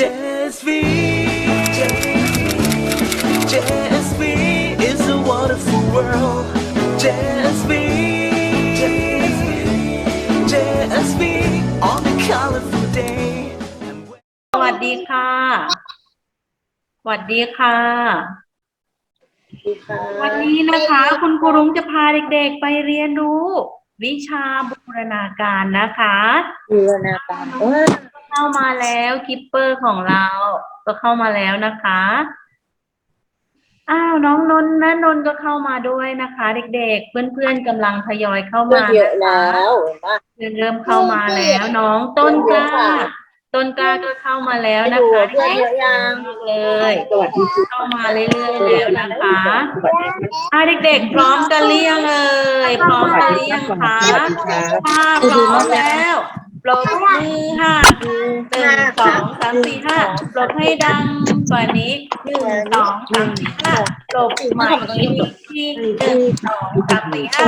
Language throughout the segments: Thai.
JSV, JSV is a wonderful world. JSV, JSV on a colorful day. And when- สวัสดีค่ะ สวัสดีค่ะ วันนี้นะคะ คุณครูรุ้งจะพาเด็กๆไปเรียนรู้ วิชาบูรณาการนะคะ บูรณาการเออ เข้ามาแล้วคิปเปอร์ของเรา ก็เข้ามาแล้วนะคะ อ้าวน้องนนท์นะนนท์ก็เข้ามาด้วยนะคะ เด็กๆ เพื่อนๆกำลังทยอยเข้าเพื่อนมาเยอะนะคะแล้วเห็นปะเพื่อนเริ่มเข้ามาแล้ว น้องต้นกล้า ต้นกล้าก็เข้ามาแล้วนะดูคะเพื่อนเยอะยัง เลย สวัสดีค่ะเข้ามาเรื่อยๆแล้วนะคะอะเด็กๆ พร้อมกันหรือยังเอ่ยพร้อมกันหรือยังคะถ้าพร้อมแล้ว ปรบมือค่ะหนึ่งสองสามสี่ห้าปรบให้ดังกว่านี้หนึ่งสองสามสี่ห้าปรบใหม่อีกทีหนึ่งสองสามสี่ห้า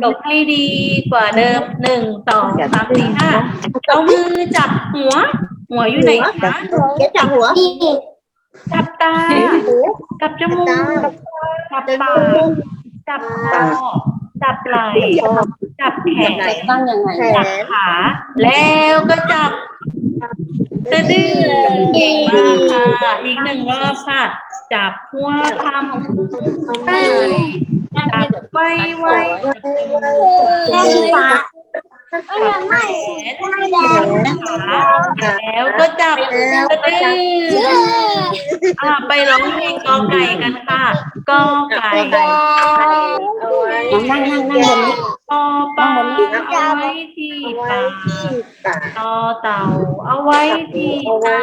ปรบให้ดีกว่าเดิมหนึ่งสองสามสี่ห้าเอามือจับหัว หัวอยู่ไหนคะเก็บจับหัวจับตาจับจมูกจับปากจับคอ จับไหล่จับแขนตั้งยังไงจับขา แล้วก็จับตะดื้อเก่งมากค่ะอีกหนึ่งรอบค่ะจับหัวคำไปจับไว้ไว้จับปา กจับแขนขาแล้วก็จับตะดื้ออะไปร้องเพลงกอไก่กันค่ะกอไก่นั่งนั่งนั่งบนนี้ปอปลาเอาไว้ที่ปากตอเต่าเอาไว้ที่ตา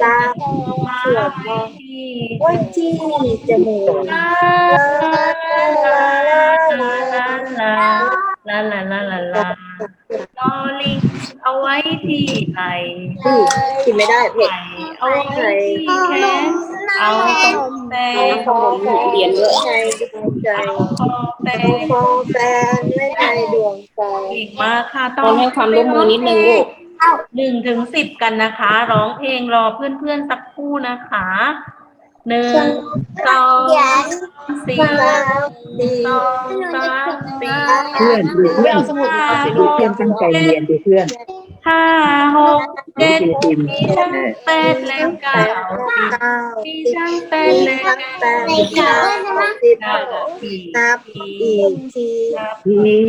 ตาเสือไว้ที่ไว้ที่จมูกลาลาลาลาลา ลาลาลาลาลอลิงเอาไว้ที่ไหลกินไม่ได้เผ็ดไข่เอาไว้ที่แขนเอาตรงแตงคอเหรียนเยอะใจดวงใจเอาคอแตเองแฟนไว้ในดวงใจเก่งมากค่ะต้องให้ความร่วมมือนิดนึงลูก หนึ่งถึงสิบกันนะคะ ร้องเพลงรอเพื่อนๆสักครู่นะคะ หนึ่งสองสี่สองสามสี่เพื่อนดูเพื่อนดูเพื่อนตั้งใจเรียนดูเพื่อนห้าหกเจ็ดดูทีมมีทั้งแปดและเก้ามีทั้งแปดและเก้าสิบนับสี่นับอีกทีนับที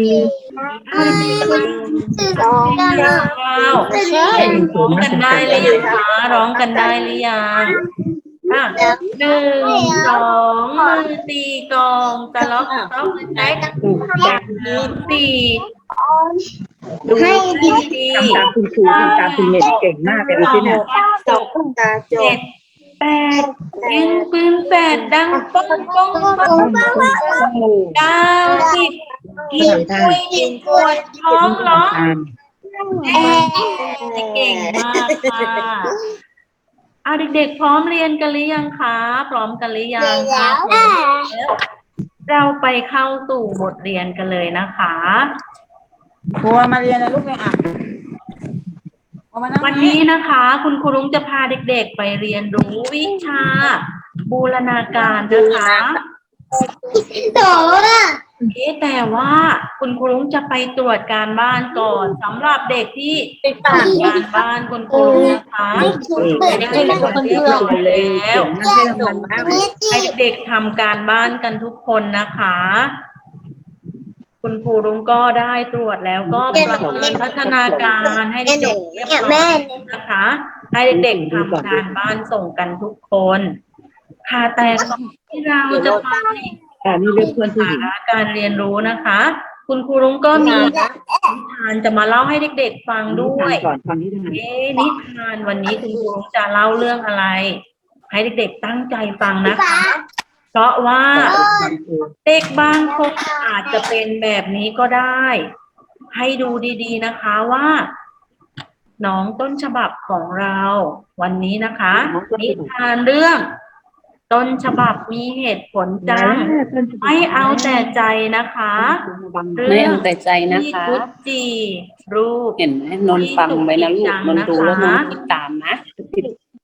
ห้าสิบสองเก้าร้องกันได้หรือยังคะร้องกันได้หรือยัง อะหนึ่งสองมือตีกลองตะล็อกตะล็อกแจ็คถูกจับสามสี่ดูดีดีทำตามคุณครูทำตามคุณเน็ตเก่งมากเลยดูสิเนี่ยสองตาจเจ็บดแปดยิงปืนแปดดังป้องป้องป้องเก้าสิบกินกล้วยกินกล้วยท้องร้องตามเก่งมากค่ะ อะเด็กๆ พร้อมเรียนกันหรือยังคะ พร้อมกันหรือยังคะเราไปเข้าสู่บทเรียนกันเลยนะคะครัวมาเรียนนะลูกเนี่ยอะเอามานั่งวันนี้นะคะ คุณครูรุ้งจะพาเด็กๆ ไปเรียนรู้วิชา บูรณาการนะคะ เอ๊ะแต่ว่าคุณครูรุ้งจะไปตรวจการบ้านก่อนสำหรับเด็กที่ทำการบ้านคุณครูรุ้งนะคะเด็กให้เราเพื่อนเลยเก่งมากให้รางวัลมากเลยให้เด็กทำการบ้านกันทุกคนนะคะ คุณครูรุ้งก็ได้ตรวจแล้วก็ประเมินพัฒนาการให้เด็กเรียบร้อยนะคะ ให้เด็กทำการบ้านส่งกันทุกคน ค่ะแต่ก่อนที่เราจะไป แต่นี่เรื่องเพื่อนผู้หสาญิงระการเรียนรู้นะคะ คุณครูรุ้งก็มีนิทานจะมาเล่าให้เด็กๆฟังนิด้วทานยก่อนฟังนิทานเอ๊ะนิทานวันนี้คุณครูจะเล่าเรื่องอะไร ให้เด็กๆตั้งใจฟังนะคะ เพราะว่าฟังครูเด็กบางคนอาจจะเป็นแบบนี้ก็ได้ ให้ดูดีๆนะคะว่า น้องต้นฉบับของเรา วันนี้นะคะ นิทานเรื่อง ต้นฉบับมีเหตุผลจัง ไม่เอาแต่ใจนะคะไม่เอาแต่ใจนะที่คะกุจจีรูปเห็นไหมนนท์ฟังไว้นะลูกนนท์ดูแล้วนนท์คิดตามนะ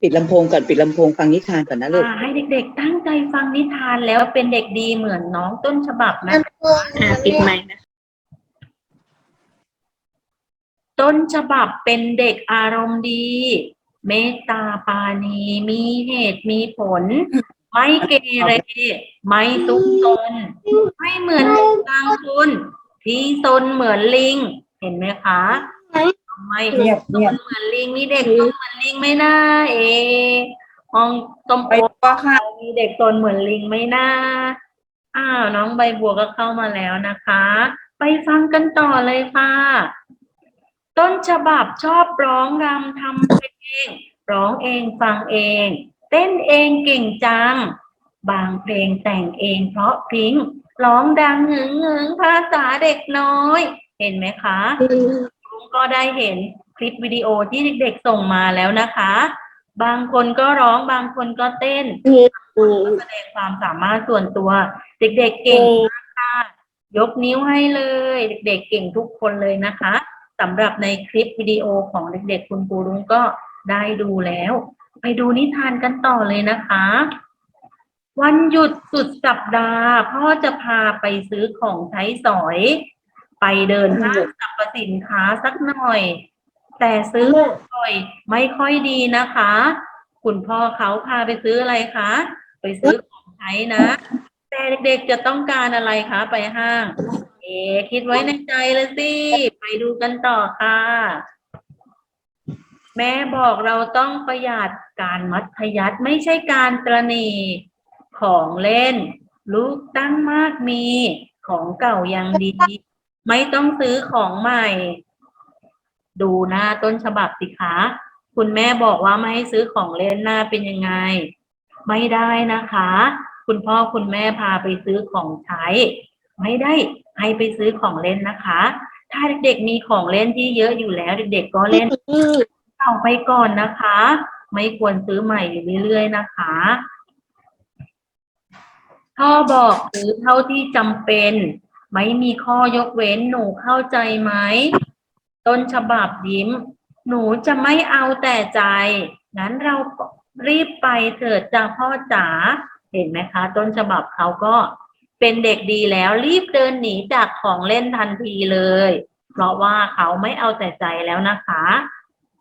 ปิดลำโพงก่อนปิดลำโพงฟังนิทานก่อนนะลูกอ่าให้เด็กๆ ตั้งใจฟังนิทานแล้วเป็นเด็กดีเหมือนน้องต้นฉบับนะอ่าปิดไมค์นะต้นฉบับเป็นเด็กอารมณ์ดี เมตตาปราณีมีเหตุมีผล ไม่เกเร ไม่ตุกตน ไม่เหมือนเด็กบางคนที่ซนเหมือนลิง เห็นไหมคะไม่เงียบซเงียบนเหมือนลิงมีเด็กซนเหมือนลิงไหม่น่าเอห้องต้มไปโอตัวค่ะมีเด็กซนเหมือนลิงไหม่น่าอ้าวน้องใบบัวก็เข้ามาแล้วนะคะ ไปฟังกันต่อเลยค่ะ ต้นฉบับชอบร้องรำทำเพลงร้องเองฟังเอง เต้นเองเก่งจัง บางเพลงแต่งเองเพราะพริ้งร้องดังหึงหึงภาษาเด็กน้อย เห็นไหมคะลุงก็ได้เห็นคลิปวิดีโอที่เด็กๆส่งมาแล้วนะคะ บางคนก็ร้องบางคนก็เต้นก็แสดงความสามารถส่วนตัว เด็กๆเก่งมากค่ะยกนิ้วให้เลย เด็กๆเก่งทุกคนเลยนะคะ สำหรับในคลิปวิดีโอของเด็กๆ คุณครูรุ้งก็ได้ดูแล้ว ไปดูนิทานกันต่อเลยนะคะ วันหยุดสุดสัปดาห์พ่อจะพาไปซื้อของใช้สอย ไปเดินห้างสรรพสินค้าสักหน่อย แต่ซื้อบ่อยไม่ค่อยดีนะคะ คุณพ่อเขาพาไปซื้ออะไรคะ ไปซื้อของใช้นะ แต่เด็กๆจะต้องการอะไรคะ ไปห้าง เอ๊คิดไว้ในใจเลยสิ ไปดูกันต่อค่ะ แม่บอกเราต้องประหยัดการมัธยัติไม่ใช่การตระหนีของเล่น ลูกตั้งมากมีของเก่ายังดี ไม่ต้องซื้อของใหม่ ดูหน้าต้นฉบับสิคะคุณแม่บอกว่าไม่ให้ซื้อของเล่นหน้าเป็นยังไง ไม่ได้นะคะ คุณพ่อคุณแม่พาไปซื้อของใช้ ไม่ได้ ให้ไปซื้อของเล่นนะคะ ถ้าเด็กๆมีของเล่นที่เยอะอยู่แล้ว เด็กๆก็เล่นเก่าไปก่อนนะคะ ไม่ควรซื้อใหม่อยู่เรื่อยๆนะคะพ่อบอกซื้อเท่าที่จำเป็น ไม่มีข้อยกเว้นหนูเข้าใจไหมต้นฉบับยิ้ม หนูจะไม่เอาแต่ใจ งั้นเรารีบไปเถิดจ้าพ่อจ๋าเห็นไหมคะ ต้นฉบับเขาก็ เป็นเด็กดีแล้วรีบเดินหนีจากของเล่นทันทีเลย เพราะว่าเขาไม่เอาแต่ใจแล้วนะคะ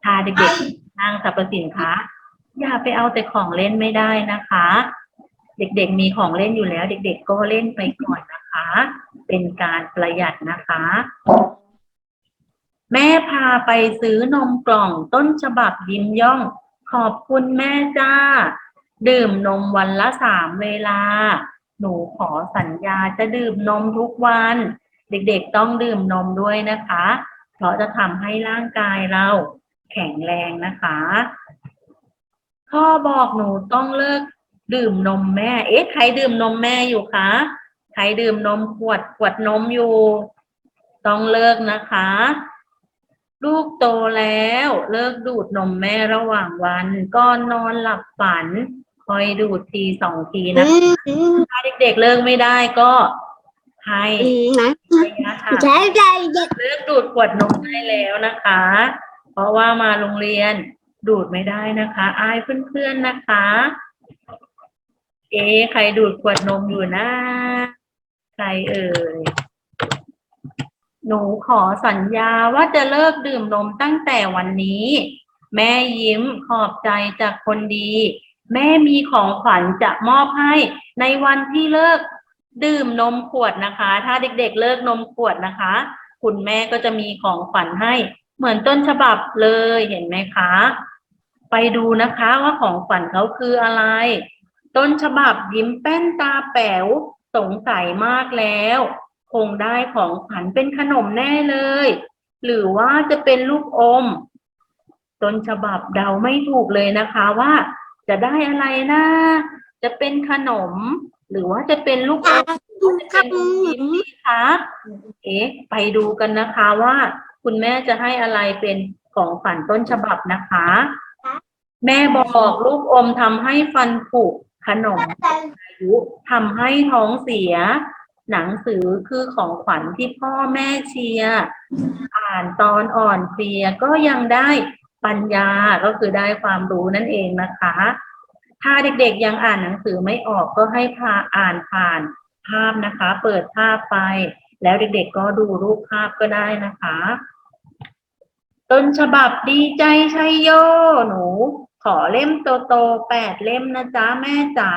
ถ้าเด็กๆนั่งสรรพสินค้าอย่าไปเอาแต่ของเล่นไม่ได้นะคะ เด็กๆมีของเล่นอยู่แล้ว เด็ก ๆ ก็เล่นไปก่อนนะคะ เป็นการประหยัดนะคะ แม่พาไปซื้อนมกล่องต้นฉบับยิ้มย่อง ขอบคุณแม่จ้า ดื่มนมวันละสามเวลา หนูขอสัญญาจะดื่มนมทุกวัน เด็กๆต้องดื่มนมด้วยนะคะ เพราะจะทำให้ร่างกายเราแข็งแรงนะคะพ่อบอกหนูต้องเลิกดื่มนมแม่ เอ๊ะใครดื่มนมแม่อยู่คะ ใครดื่มนมขวดขวดนมอยู่ ต้องเลิกนะคะ ลูกโตแล้วเลิกดูดนมแม่ระหว่างวันก่อนนอนหลับฝัน คอยดูดทีสองทีนะถ้าเด็กๆเลิกไม่ได้ก็ให้นะระยะห่างใช้ใจเด็กเลิกดูดขวดนมได้แล้วนะคะ เพราะว่ามาโรงเรียนดูดไม่ได้นะคะอายเพื่อนๆนะคะ เอ๊ะใครดูดขวดนมอยู่นะ ใครเอ่ยหนูขอสัญญาว่าจะเลิกดื่มนมตั้งแต่วันนี้ แม่ยิ้มขอบใจจากคนดี แม่มีของขวัญจะมอบให้ในวันที่เลิกดื่มนมขวดนะคะ ถ้าเด็กๆเลิกนมขวดนะคะ คุณแม่ก็จะมีของขวัญให้ เหมือนต้นฉบับเลยเห็นไหมคะ ไปดูนะคะว่าของขวัญเขาคืออะไร ต้นฉบับยิ้มแป้นตาแป๋วสงสัยมากแล้ว คงได้ของขวัญเป็นขนมแน่เลย หรือว่าจะเป็นลูกอม ต้นฉบับเดาไม่ถูกเลยนะคะว่า จะได้อะไรนะ จะเป็นขนม หรือว่าจะเป็นลูกอมหรือว่าจะเป็นยิ้มดีคะเอ๊ะไปดูกันนะคะว่า คุณแม่จะให้อะไรเป็นของฝันต้นฉบับนะคะ แม่บอกลูกอมทำให้ฟันผุขนมอายุทำให้ท้องเสีย หนังสือคือของขวัญที่พ่อแม่เชียร์อ่านตอนอ่อนเพลียก็ยังได้ ปัญญาก็คือได้ความรู้นั่นเองนะคะ ถ้าเด็กๆยังอ่านหนังสือไม่ออกก็ให้พาอ่านผ่านภาพนะคะ เปิดภาพไป แล้วเด็กๆก็ดูรูปภาพก็ได้นะคะ ต้นฉบับดีใจชัยโยหนู ขอเล่มโตๆแปดเล่มนะจ๊ะแม่จ๋า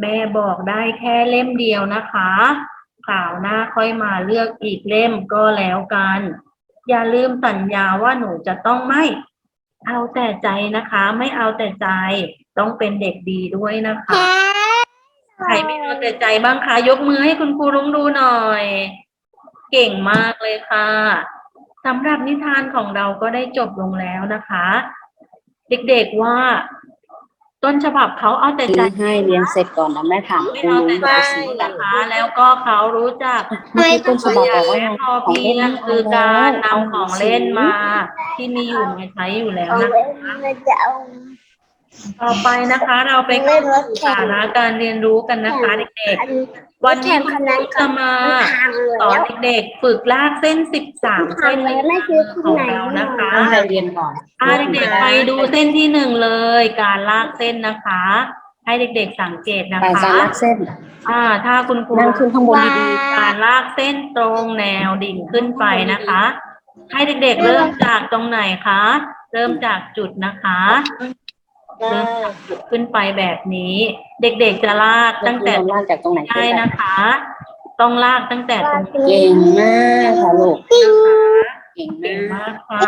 แม่บอกได้แค่เล่มเดียวนะคะคราวหน้าค่อยมาเลือกอีกเล่มก็แล้วกัน อย่าลืมสัญญาว่าหนูจะต้องไม่เอาแต่ใจนะคะ ไม่เอาแต่ใจ ต้องเป็นเด็กดีด้วยนะคะ ใครไม่เอาแต่ใจบ้างคะยกมือให้คุณครูรุ้งดูหน่อย เก่งมากเลยค่ะสำหรับนิทานของเราก็ได้จบลงแล้วนะคะ เด็กๆว่า ต้นฉบับเขาเอาแต่ใจให้เรียนเสร็จก่อนนะแม่ถามไม่ครูเอาแต่รู้ใจว่าสีนะคะ แล้วก็เขารู้จัก เมื่อกี้ต้นฉบับบอกว่าและพอเพียงคือการนำของเล่นมา ที่มีอยู่มาใช้อยู่แล้วนะคะ ต่อไปนะคะ เราไปเข้าสู่สาระการเรียนรู้กันนะคะเด็กๆ วันนี้คุณครูจะมาสอนเด็กๆฝึกลากเส้น13เส้นในมือของเรานะคะตั้งใจเรียนก่อนอ่าเด็กๆไปดูเส้นที่หนึ่งเลย การลากเส้นนะคะ ให้เด็กๆสังเกตนะไปคะการลากเส้น อ่า ถ้าคุณครูนั่งขึ้นข้างบนดีการลากเส้นตรงแนวดิ่งขึ้นไปนะคะ ให้เด็กๆเริ่มจากตรงไหนคะ เริ่มจากจุดนะคะ เริ่มจากจุดขึ้นไปแบบนี้ เด็กๆจะลากๆตั้งแต่เริ่มลากจากตรงไหนได้นะคะ ต้องลากตั้งแต่ตรงนี้เก่งมากค่ะลูกนะคะเก่งเก่งมากมากค่ะ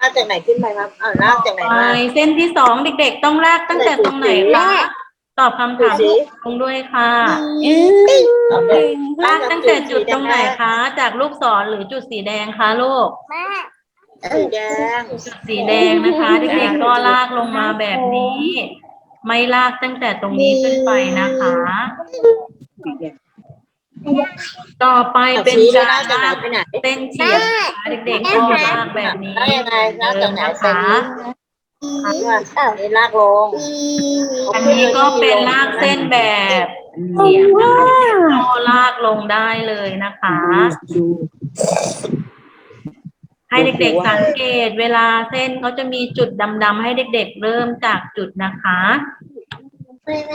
ลากจากไหนขึ้นไปครับอ่าลากจากไหนไปมาเส้นที่สองเด็ก ๆ ต้องลากตั้งแต่ตรงไหนคะตอบคำถามตรงด้วยค่ะลากตั้งแต่จุดตรงไหนคะ จากลูกศรหรือจุดสีแดงคะลูก สีแดง จุดสีแดงนะคะเด็กๆก็ลากลงมาแบบนี้ ไม่ลากตั้งแต่ตรงนี้ขึ้นไปนะคะ ต่อไปเป็นชี้เลยการนะจากไหนลากไปไหน เส้นเฉียงนะคะเด็กๆก็ลากแบบนี้แล้วยังไงลากจากไหนนะไปคะนี่ลากลงอันนี้ก็เป็นลากเส้นแบบเฉียงนะคะก็ลากลงได้เลยนะคะ ให้เด็กๆสังเกตเวลาเส้นเขาจะมีจุดดำๆให้เด็ก ๆ เริ่มจากจุดนะคะ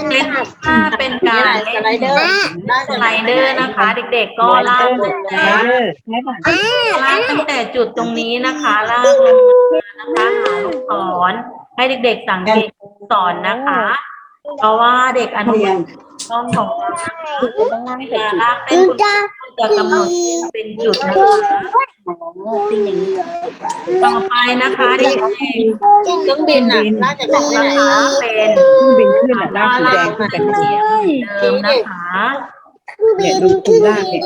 เส้นที่ห้าเป็นนี่กาอะไรรสไลเดอร์ลากสจากไลไหนเดอร์นะคะ เด็กๆก็ลากตั้งแต่ลากตั้งแต่จุดตรงนี้นะคะลากลงมานะคะหาลูกศรให้เด็กๆสังเกตลูกศรนะคะ เพราะว่าเด็กอนุบาลต้องของเรานะคะเวลาลากเป็นคุณครูจะกำหนดเป็นจุดนะคะ เป็นอย่างนี้ต่อไปนะคะเด็กเครื่องบินอะลากจากไหนๆไปนะไหนคะเป็นเครื่องบินขึ้นอะลากสีแดงขึ้นไปเสียงเดิมนะคะเนี่ยดูคูลากเนี่ย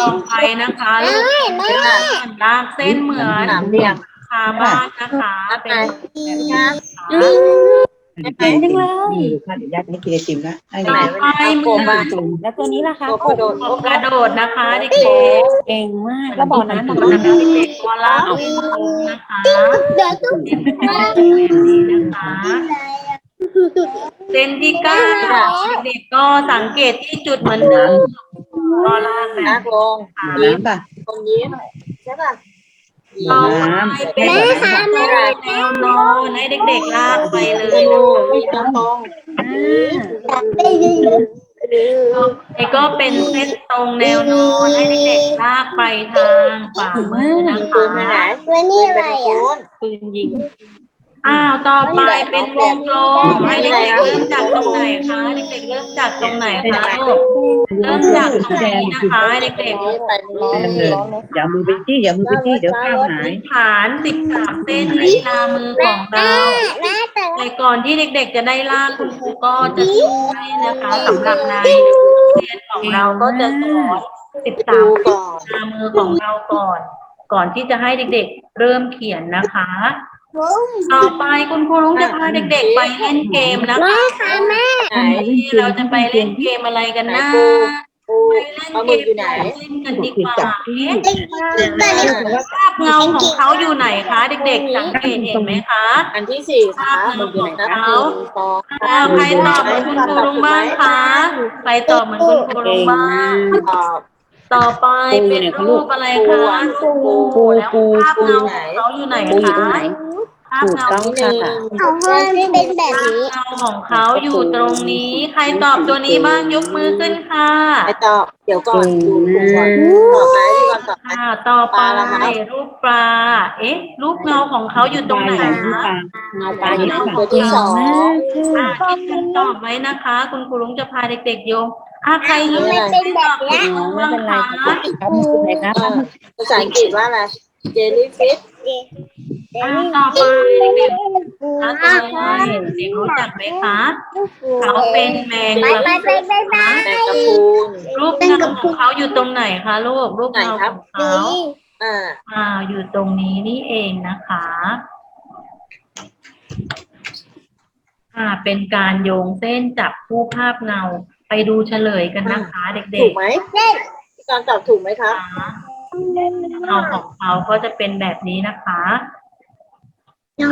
ต่อไปนะคะลูกลากเส้นเหมือนสามเหลี่ยมคาบ้านนะคะเป็นครับ เป็นจังเลย นี่ดูค่ะเดี๋ยวญาติให้กินไอติมนะให้ต่อไปเหมือนแล้วตัวนี้ล่ะคะกระโดดกกระโดดนะคะเด็กเก่งมากแล้วบอกน้ำกบอกนะคะเด็กๆก็ลากเป็นโค้งนะคะเดี๋ยวต้องแบบนี้นะคะเส้นที่เก้าเด็กก็สังเกตที่จุดเหมือนเดิมก็ลากแบบลากลงน้ำป่ะตรงยิ้มใช่ป่ะ ต่อไปเป็นแนวนอนให้เด็กๆลากไปเลยดูนะคะตรงนี่ก็เป็นเส้นตรงแนวนอนให้เด็กๆลากไปทางขวามือนะปืนไปไหนคะวันนี้อะไรอะปืนยิง อ้าวต่อไปเป็นวงกลมให้เด็กๆเริ่มจากตรงไหนคะเด็กๆเริ่มจากตรงไหนคะลูกเริ่มจากตรงนี้นะคะเด็กไปนี่เอออย่ามือไปจี้อย่ามือไปจี้เดี๋ยวข้าวหาย ฐาน13เส้นในตามือของเราแต่ก่อนที่เด็กๆจะได้ลากคุณครูก็จะช่วยนะคะสำหรับในเรียนของเราก็จะสอน13ดูก่อนตามือของเราก่อน ก่อนที่จะให้เด็กๆ เริ่มเขียนนะคะ ต่อไปคุณครูลุงจะพาเด็กๆไปเล่นเกมนะคะค่ะแม่ไหนเราจะไปเล่นเกมอะไรกันนะปูปูไปเล่นปลาหเกมึกมอยู่ไหนเล่นกันดีกว่าเอ๊ะตอนนี้ภาพเงาของเขาอยู่ไหนคะ เด็กๆสังเกตเห็นไหมคะ อันที่สี่ค่ะมันอยู่ไหนคะหนึ่งสองอ้าวใครตอบเหมือนคุณครูลุงบ้างคะใครตอบเหมือนคุณครูลุงบ้างตอบต่อไปเป็นรูปอะไรคะรูปปูแล้วภาพเงาของเขาอยู่ไหนปูอยู่ตรงคะไหน ภาพถูกเงาต้องที่หค่ะนึ่งของพ่อที่เป็นแบบนี้เงาของเขาอยู่ตรงนี้ ใครตอบตัวนี้บ้างยกมือขึ้นค่ะไปต่อเดี๋ยวก่อนดูดูก่อนตอบไหมพี่ก่อนตอบไหมอ่าต่อไปปลาละคะรูปปลา เอ๊ะ รูปเงาของเขาอยู่ตรงไหนคะเงาปลาอยู่ที่ตัวที่สองอ่าคิดคำตอบไว้นะคะ คุณครูลุงจะพาเด็กๆโยงอ่าใครยกมันเป็นแบบเนี้ยไม่เป็นไรครับครับไม่เป็นไรครับเออภาษาอังกฤษว่าอะไรเจลลี่ฟิช อ่าต่อไปเด็กๆอ่าต่อไปเด็กรู้จักไหมคะเขาเป็นแมงไปกะไปไปไปไปแมงกะพรุนรูปเงาของเขาอยู่ตรงไหนคะลูกรูปเงาของเขาอ่าอ่าอยู่ตรงนี้นี่เองนะคะ อ่า เป็นการโยงเส้นจับคู่ภาพเงาไปดูเฉลยกันนะคะเด็ถูกกไหมพี่ก่อนตอบถูกไหมคๆรับนะคะเงาของเขาก็จะเป็นแบบนี้นะคะ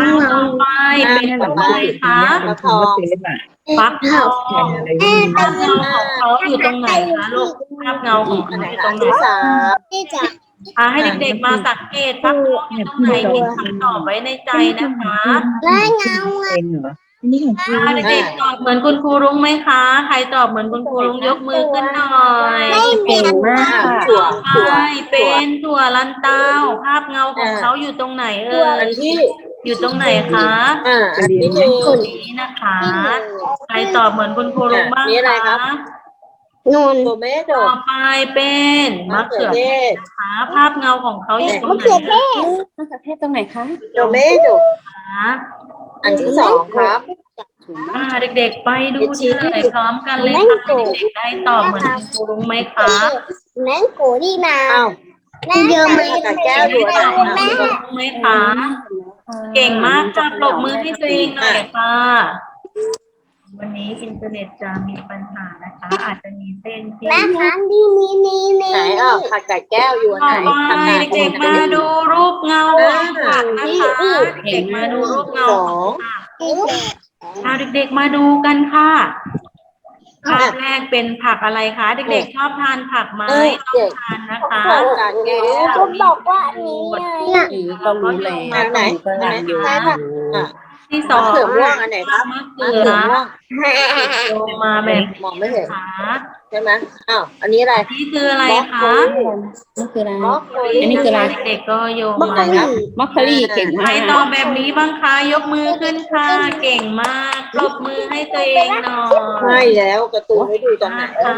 อ่าต่อไปเป็นอะไรคะเป็นคำว่าเซฟอะฟักทองอะไรภาพเงาของเขาอยู่ตรงไหนคะลูกภาพเงาของอันเขาไหนอยู่ตคะรงไหนที่สามที่จะอ่าให้เด็กๆมาสังเกตฟักทองอยู่ตรงไหนคิดคำตอบไว้ในใจนะคะและเงาอะเป็นเหรอนี่ของคุณอ่าเด็กๆตอบเหมือนคุณครูรุ้งไหมคะ ใครตอบเหมือนคุณครูรุ้งยกมือขึ้นหน่อยไม่เหมือนมากอ่าค่ะถั่วถั่วใช่เป็นถั่วลันเต้าภาพเงาของเขาอยู่ตรงไหนเอ่อัยนที่ อยู่ตรงไหนคะอ่าอันที่หนึ่งตรงนี้นะคะ ใครตอบเหมือนคุณครูรุ้งบ้างนี่อะไรครัคะบ นูนโตเมโตต่อไปเป็นมะมะเขืเขืออเทเทศศนะคะภาพเงาของเขาอยู่ตรงมะไหนเขือเทศมะเขือเทศตรงไหนคะโตเมโตคะอันที่สองครับ อ่าเด็กๆ ไปดูเฉลยพร้อมกันเลยค่ะเด็กๆได้ตอบเหมือนคุณครูรุ้งไหมคะแมงโกดีมาอ้าวเยอะไหมกับแก้วอยู่ได้อันตอบไหเหนมือนคุณครูรุ้งไหมคะ เก่งมากค่ะปรบมือให้ตัวเองหน่อยค่ะ วันนี้อินเทอร์เน็ตจะมีปัญหานะคะ อาจจะมีเส้นที่แม่ค้าดีนี่นี่นี่ไหนอะผักกับแก้วอยู่อันต่ไหนอไปทำงานเด็กๆมาดูรูปเงาของผักนะคะเด็กๆมาดูรูปเงาของผักเอาเด็กๆมาดูกันค่ะ ภาพแรกเป็นผักอะไรคะ เด็กๆชอบทานผักไหมเอ้ยชอเด็บกทานนะคะผักกับแก้วเขาบอกว่าอันนี้ไงอือก็รู้เลยอันไหนก็รันอยู่ใช่ปะอะ ที่สอมะงเขือม่วงอันไหนครับมะมะเขืเขืออม่วงโยงมาแบบมองไม่เห็นขาใช่ไหมอ้าวอันนี้อะไรนี่คืออะไรคะนี่คืออะไรบล็อกโคลีอันนี้คืออะไรเด็กๆก็โยงมะมาเขือมัคคารีเก่งใครมากตอบแบบนี้บ้างคะยกมือขึ้นค่ะเก่งมากปรบมือให้ตัวเองหน่อใช่ยแล้วการ์ตูนให้ดูตอนไหนเออ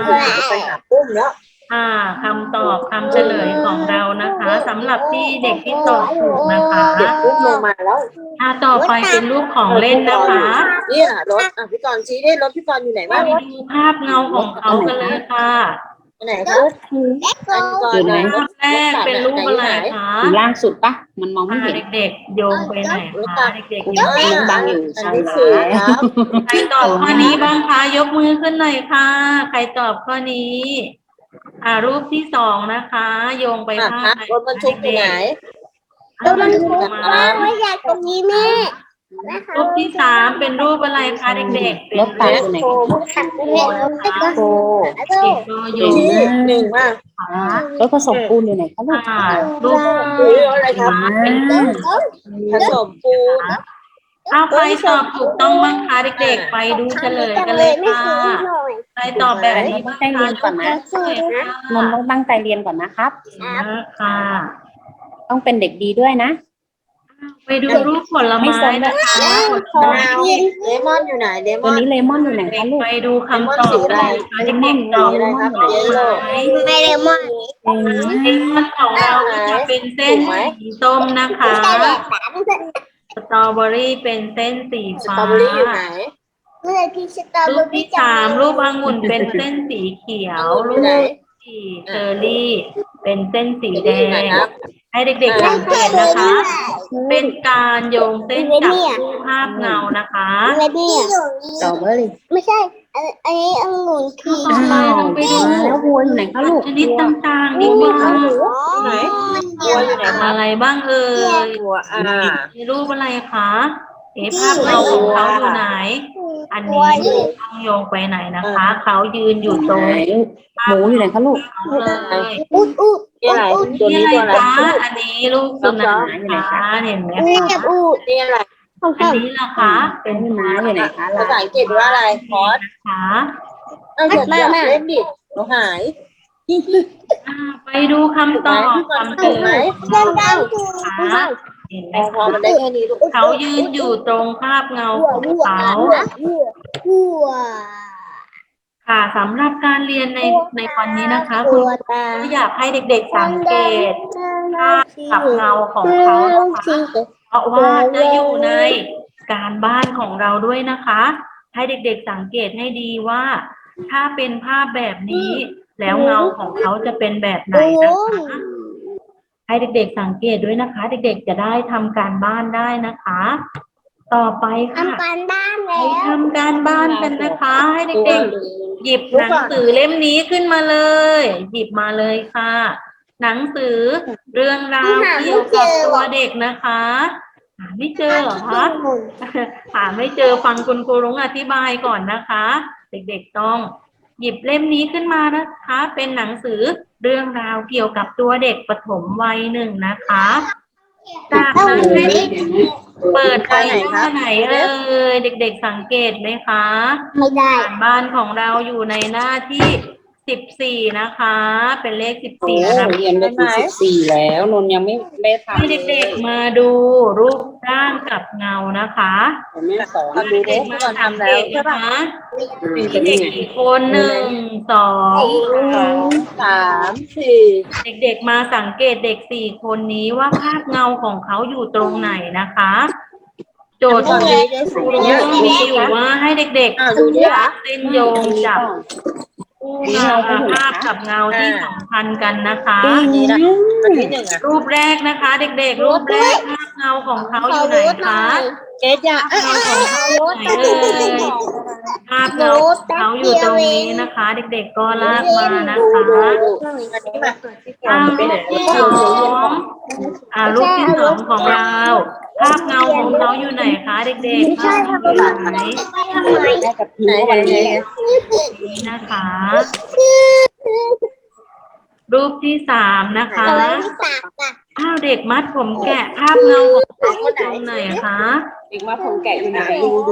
ไปหาปุ้มแล้ว ค่ะคำตอบคำเฉลยของเรานะคะสำหรับที่เด็กที่ตอบถูกนะคะเก็บปุ้มลงมาแล้วถ้าต่อไปเป็นรูปของเล่นนะคะเนี่ยรถอะพี่กรณ์ชี้ได้รถพี่กรณ์อยู่ไหนมาบ้างดูภาพเงาของเขากันเลยค่ะอันไหนครับแม่โกอันก่อนภาพแรกเป็นรูปอะไรคะอยู่ล่างสุดปะมันมองไม่อ่าเห็นเด็กๆโยงไปไหนคะเด็กๆโยงไปยัไหนบังอยู่อันใช่ที่ไหมสี่ครับใครตอบข้อนี้บ้างคะยกมือขึ้นหน่อยค่ะ ใครตอบข้อนี้ อ่ารูปที่สองนะคะ โยงไปอะภาครัพบรถบรรทุกอยู่ไหนตัวมันถูกมาว่างไว้อยากตรงนี้แม่แม่รูปที่สามเป็นรูปอะไรคะเด็กๆเป็นรถตัดเด็กอยู่ไหนโกมันขัดตรงนี้รถติดก็โอ้โซ่ก็โยงที่หนึ่งมากรถผสมปูนอยู่ไหนคะลูกอ่ารูปอุ้ยรถอะไรครับ เป็นรูปผสมปูน เอาใครตอบถูกต้องบ้างคะเด็กๆ ไปดูเฉลยกันเลยไม่ค่ะซื้อหน่อย ใครตอบแบบนี้บ้างคะยกมือขึ้นเลยค่ะนนท์ต้องตั้งใจเรียนก่อนนะครับค่ะ ต้องเป็นเด็กดีด้วยนะ ไปดูรูปผลไม้นะคะผลไม้เลมอนอยู่ไหนเลมตัวอนนี้เลมอนอยู่ไหนเด็คะกลูกไปดูคำตอบกันเลยค่ะเด็กๆตอบอะไรครับเยลโล่ไม่เลมอนเลมอนของเราจะเป็นเส้นสีส้มนะคะแต่แบบสามสตรอเบอรี่เป็นเส้นสีสฟ้าตรอเบอรี่อยู่ไหน เมื่อที่สตรอรูเบอปรี่ที่สามรูปองุ่นเป็นเส้นสีเขียว รูปที่เชอร์รี่ เป็นเส้นสีแดอยู่ไหนงครับให้เด็กๆสังเกตนะคะ เป็นการโยงเส้นจับคู่ภาพเงานะคะ อะไรเนี่ยสตรอเบอรี่ไม่ใช่อันอันนี้องุ่นคือต่อไปต้องไปดูแล้ววัวอยู่ไหนคะลูกชนิดต่างๆดีกว่าไหนมันตัวอยู่ไหนครับอะไรบ้างเอ่ยตัวอ่ามีรูปอะไรคะเอ๊ะภาพเงาของเขาอยู่ไหน อันนี้ต้องโยงไปไหนนะคะ เขายืนอยู่ตรงหมูอยู่ไหนคะลูกเขาเลยอุดอุดนี่อะไรตัวนี่นี้อะไรตัวอะไรคะอันนี้ลูกสุนัขนะคะเห็นไหมนี่คะจะอุดนี่อะไรของอันเขานี้นะคะ เป็นนี่ม้าอยู่ไหนคะภาษาอังกฤษว่าอะไรคอสนะคะเอาอย่าอย่าเล่นดิหนูหายอ่าไปดูคำตอบคำเฉลยเล่นได้ดูนะคะ เห็นไหมพอคะมันได้แค่นี้ลูกเขายืนอยู่ตรงภาพเงาของเขาหัวค่ะสำหรับการเรียนในในวันนี้นะคะคุหัณวตาก็อยากให้เด็กๆสังเกตภาพกับเงาของเขานะคะเพราะว่าจะอยู่ในการบ้านของเราด้วยนะคะ ให้เด็กๆสังเกตให้ดีว่า ถ้าเป็นภาพแบบนี้ แล้วเงาของเขาจะเป็นแบบไหนนะคะ ให้เด็กๆสังเกตด้วยนะคะ เด็กๆจะได้ทำการบ้านได้นะคะ ต่อไปค่ะทำการบ้านไปแล้ว ทำการบ้านกันนะคะ ให้เด็กๆ หยิบหนังสือเล่มนี้ขึ้นมาเลย หยิบมาเลยค่ะ หนังสือเรื่องราวเกี่ยวกับตัวเด็กนะคะหาไม่เจอเหรอคะ หาไม่เจอฟังคุณครูรุ้งอธิบายก่อนนะคะ เด็กๆต้อง หยิบเล่มนี้ขึ้นมานะคะ เป็นหนังสือเรื่องราวเกี่ยวกับตัวเด็กปฐมวัยหนึ่งนะคะ จากนั้นให้เด็กเปิดไปหน้าไหนเอ่ยเด็กๆสังเกตไหมคะไม่ได้การบ้านของเราอยู่ในหน้าที่ สิบสี่นะคะ เป็นเลขสิบโอ้สี่นะคะเรียนไปถึงสิบสี่แล้วนนยังไม่ได้ทำให้เด็กๆมาดูรูปร่างกับเงานะคะๆแม่สอนให้เด็กๆมาสังเกตนะคะเป็นเด็ยักงไงกี่คนหนึ่งสองสามสามสี่เด็กๆมาสังเกตเด็กสี่คนนี้ว่าภาพเงาของเขาอยู่ตรงไหนนะคะ โจทย์ของครูรู้ก็มีอยู่ว่าให้เด็กอ่าดูนี่ๆละเส้นโยงจับคู่ เงาภาพกับเงาที่สัมพันธ์กันนะคะ นี่นะอันที่หนึ่งอะรูปแรกนะคะ เด็กๆ รูปแรกภาพเงาของเขาอยู่ไหนคะเกดอย่าภาพเงาของเขาอยู่ไหนเอ่ย ภาพเงาของเขาอยู่ตรงนี้นะคะ เด็กๆก็ลากมานะคะอันนี้มาอ่ารูปที่สองอ่ารูปที่สองของเรา ภาพเงาของเขาอยู่ไหนคะเด็กๆภาพเงาอยู่ไหนได้กับทีมวันนี้นี่นะคะ รูปที่สามนะคะเอาไว้ที่ปากอะ อ้าวเด็กมัดผมแกะภาพเงาของเขาอยู่ตรงไหนคะเด็กว่าผมแกะอยู่ไหน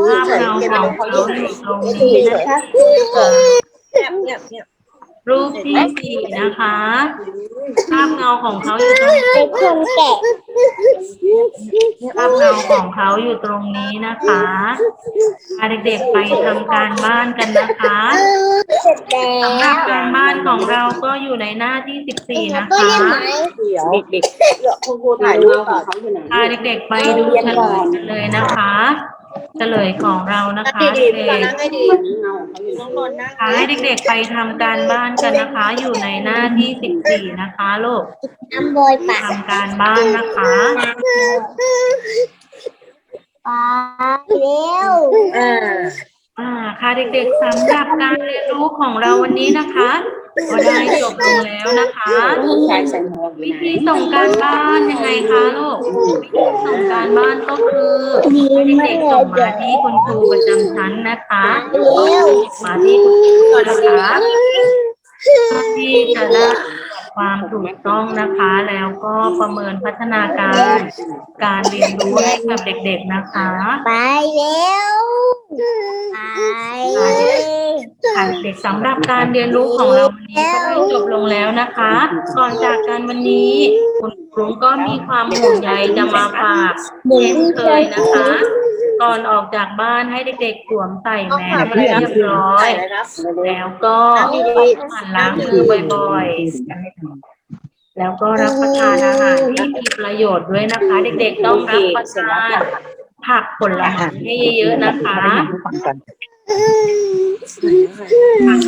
ภาพเงาของเขาอยู่ตรงนี้นะคะ เนี่ยเนี่ยเนี่ย รูปที่สี่นะคะ ภาพเงาของเขาอยู่ตรงนี้เป็นคนแกะภาพเงาของเขาอยู่ตรงนี้นะคะพาเด็กๆไปทำการบ้านกันนะคะเสร็จแล้สำหรับวการบ้านของเราก็อยู่ในหน้าที่สิบสี่นะก็คะยังไหมเดี๋ยวเด็กเดี๋ยวคุณครูๆถ่าถ่ายยรูรูปปก่อนเขาอยู่ไหนพาเด็กๆไปดูเฉลยกันเลยนะคะ เฉลยของเรานะคะดีเด็ๆตอนกนั่งให้ดีเงาเขาอยู่ไหนน้องนนท์นั่งๆพาให้เด็กๆไปทำการบ้านกันนะคะ อยู่ในหน้าที่สิบสี่นะคะลูกอัมโบยปากทำการบ้านนะคะปากเร็ว อ่าอ่าค่ะเด็กๆสำหรับการเรียนรู้ของเราวันนี้นะคะก็ได้จบลงแล้วนะคะผู้ชายใส่หมวกอยู่วิไหนธีส่งการบ้านยังไงคะลูกวิธีส่งการบ้านก็คือให้เด็กๆส่งมาที่คุณครูประจำชั้นนะคะเร็วมาที่คุณครูนะคะเพื่อที่จะได้ ความถูกต้องนะคะ แล้วก็ประเมินพัฒนาการ การเรียนรู้ให้กับเด็กๆนะคะไปเร็วไปค่ะเด็กสำหรับการเรียนรู้ของเราวันนี้ก็ได้จบลงแล้วนะคะ ก่อนจากกันวันนี้คุณครูก็มีความห่วงใยจะมาฝากเช่นเคยนะคะ ก่อนออกจากบ้านให้เด็กๆสวมใส่แมสให้เรียบร้อย แล้วก็หมั่นล้างมือบ่อยๆ แล้วก็รับประทานอาหารที่มีประโยชน์ด้วยนะคะ เด็กๆต้องรับประทานผักผลไม้ให้เยอะๆนะคะ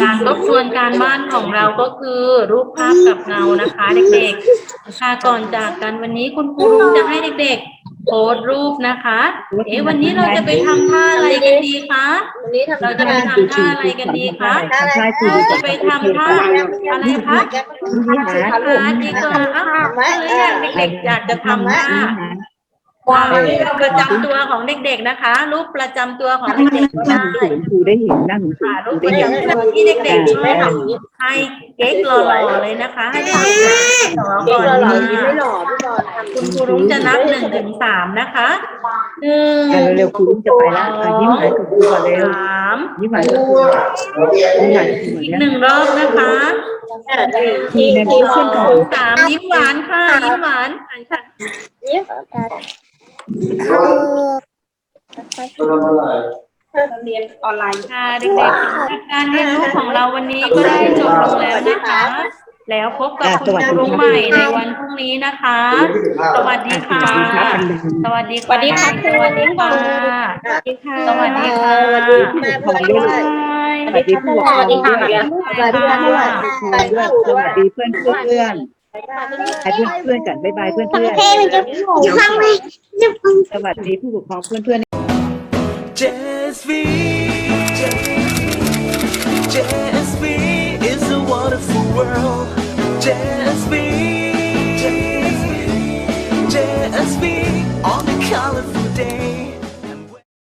การทบทวนการบ้านของเราก็คือรูปภาพกับเงานะคะ เด็กๆค่ะก่อนจากกันวันนี้คุณครูจะให้เด็กๆ โพสต์รูปนะคะ เอ๊ะวันนี้เราจะไปทำท่าอะไรกันดีคะ วันนี้ทำเราจะไปทำท่าอะไรกันดีคะท่าอะไรเราจะไปทำท่าอะไรคะท่าดีกว่าเอ้าหรืออยากเด็กๆอยากจะทำท่า อ่ารูปประจำตัวของเด็กๆนะคะรูปประจำตัวของเด็กๆนั่ได้งสูงครูได้เห็นนั่งสูงค่ะครูรูปปได้ระเห็นจำตัวที่เด็กๆชอบให้เก๊กหล่อๆเลยนะคะ ให้ทำต่อก่อนมาคุณครูรุ้งจะนับหนึ่งถึงสามนะคะหนึ่งอะเร็วๆครูจะไปแล้วอะยิ้มหวานกับครูก่อนเร็วสามยิ้มหวานกับครูยิ้มหวานกับครูเหมือนอีกกันหนึ่งรอบนะคะทีในสเพื่อนก่ออนงสามยิ้มหวานค่ะยิ้มหวานค่ะ เรียนออนไลน์ ค่ะเด็กๆการเรียนรู้ของเราวันนี้ก็ได้จบลงแล้วนะคะ แล้วพบกับคุณครูใหม่ในวันพรุ่งนี้นะคะ สวัสดีค่ะ สวัสดีค่ะสวัสดีค่ะสวัสดีค่ะ สวัสดีค่ะสวัสดีสวัสดีผู้ปกครองด้วยสวัสดีค่ะสวัสดีเพื่อนเพื่อน ให้เพื่อนเพื่อนกันบ๊ายบายเพื่อนเพื่อนเพลงมันจะพูดฟังไหมจะฟังสวัสดีผู้ปกครองเพื่อนเพื่อน JSV JSV is a wonderful world JSV